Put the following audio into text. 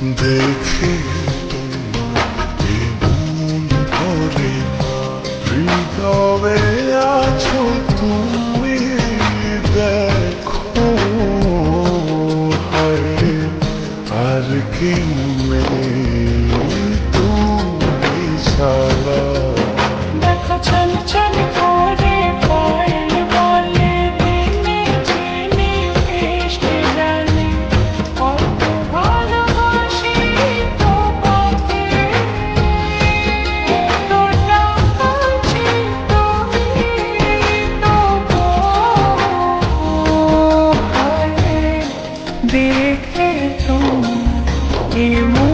দেখি ভরে হৃদয়ে আছো তুমি দেখো আর কি তুমি ছাড়া দেখো চল চল baby, can't.